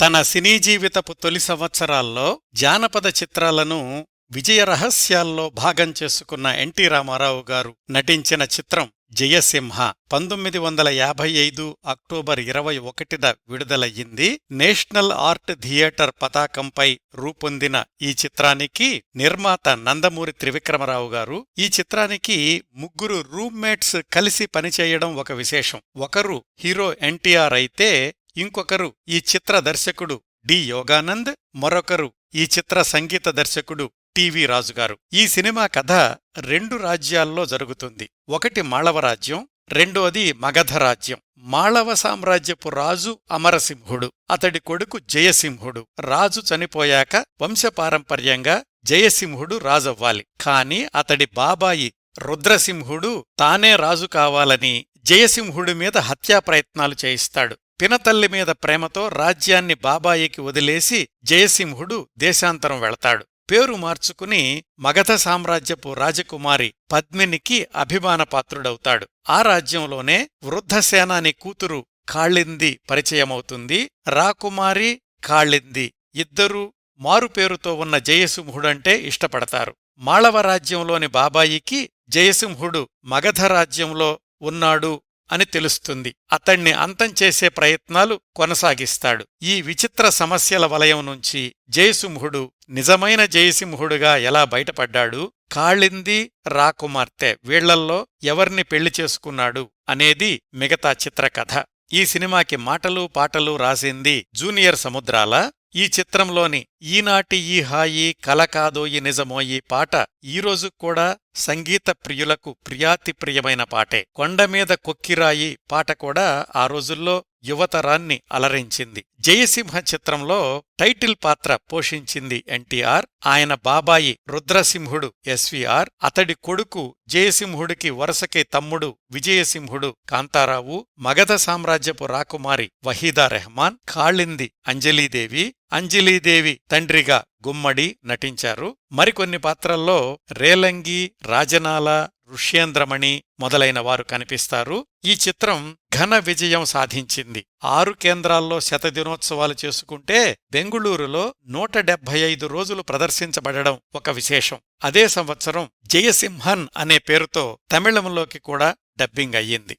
తన సినీ జీవితపు తొలి సంవత్సరాల్లో జానపద చిత్రాలను విజయ రహస్యాల్లో భాగం చేసుకున్న ఎన్టీ రామారావు గారు నటించిన చిత్రం జయసింహ పంతొమ్మిది వందల యాభై ఐదు అక్టోబర్ ఇరవై ఒకటిన విడుదలయ్యింది. నేషనల్ ఆర్ట్ థియేటర్ పతాకంపై రూపొందిన ఈ చిత్రానికి నిర్మాత నందమూరి త్రివిక్రమరావు గారు ఈ చిత్రానికి ముగ్గురు రూమ్మేట్స్ కలిసి పనిచేయడం ఒక విశేషం. ఒకరు హీరో ఎన్టీఆర్ అయితే ఇంకొకరు ఈ చిత్ర దర్శకుడు డి. యోగానంద్ మరొకరు ఈ చిత్ర సంగీత దర్శకుడు టివి రాజుగారు. ఈ సినిమా కథ రెండు రాజ్యాల్లో జరుగుతుంది. ఒకటి మాళవ రాజ్యం రెండోది మగధ రాజ్యం మాళవ సామ్రాజ్యపు రాజు అమరసింహుడు అతడి కొడుకు జయసింహుడు. రాజు చనిపోయాక వంశపారంపర్యంగా జయసింహుడు రాజవ్వాలి. కాని అతడి బాబాయి రుద్రసింహుడు తానే రాజు కావాలని జయసింహుడి మీద హత్యాప్రయత్నాలు చేయిస్తాడు. పినతల్లి మీద ప్రేమతో రాజ్యాన్ని బాబాయికి వదిలేసి జయసింహుడు దేశాంతరం వెళతాడు. పేరు మార్చుకుని మగధ సామ్రాజ్యపు రాజకుమారి పద్మినికి అభిమానపాత్రుడవుతాడు ఆ రాజ్యంలోనే వృద్ధసేనాని కూతురు కాళింది పరిచయమవుతుంది. రాకుమారి కాళింది ఇద్దరూ మారుపేరుతో ఉన్న జయసింహుడంటే ఇష్టపడతారు. మాళవ రాజ్యంలోని బాబాయికి జయసింహుడు మగధ రాజ్యంలో ఉన్నాడు అని తెలుస్తుంది. అతణ్ణి అంతం చేసే ప్రయత్నాలు కొనసాగిస్తాడు. ఈ విచిత్ర సమస్యల వలయం నుంచి జయసింహుడు నిజమైన జయసింహుడుగా ఎలా బయటపడ్డాడు? కాళింది రాకుమార్తె వీళ్ళల్లో ఎవర్ని పెళ్ళి చేసుకున్నాడు అనేది మిగతా చిత్రకథ. ఈ సినిమాకి మాటలు పాటలు రాసింది జూనియర్ సముద్రాల ఈ చిత్రంలోని ఈనాటి ఈ హాయి కలకాదోయి నిజమోయి పాట ఈరోజు కూడా సంగీత ప్రియులకు ప్రియాతి ప్రియమైన పాటే కొండమీద కొక్కిరాయి పాట కూడా ఆ రోజుల్లో యువతరాన్ని అలరించింది. జయసింహ చిత్రంలో టైటిల్ పాత్ర పోషించింది ఎన్టీఆర్. ఆయన బాబాయి రుద్రసింహుడు ఎస్వీఆర్. అతడి కొడుకు జయసింహుడికి వరుసకే తమ్ముడు విజయసింహుడు కాంతారావు. మగధ సామ్రాజ్యపు రాకుమారి వహీదా రెహమాన్. కాళింది అంజలీదేవి. అంజలీదేవి తండ్రిగా గుమ్మడి నటించారు. మరికొన్ని పాత్రల్లో రేలంగి రాజనాల ఋష్యేంద్రమణి మొదలైన వారు కనిపిస్తారు. ఈ చిత్రం ఘన విజయం సాధించింది. ఆరు కేంద్రాల్లో శతదినోత్సవాలు చేసుకుంటే బెంగుళూరులో నూట డెబ్బై ఐదు రోజులు ప్రదర్శించబడడం ఒక విశేషం. అదే సంవత్సరం జయసింహన్ అనే పేరుతో తమిళంలోకి కూడా డబ్బింగ్ అయ్యింది.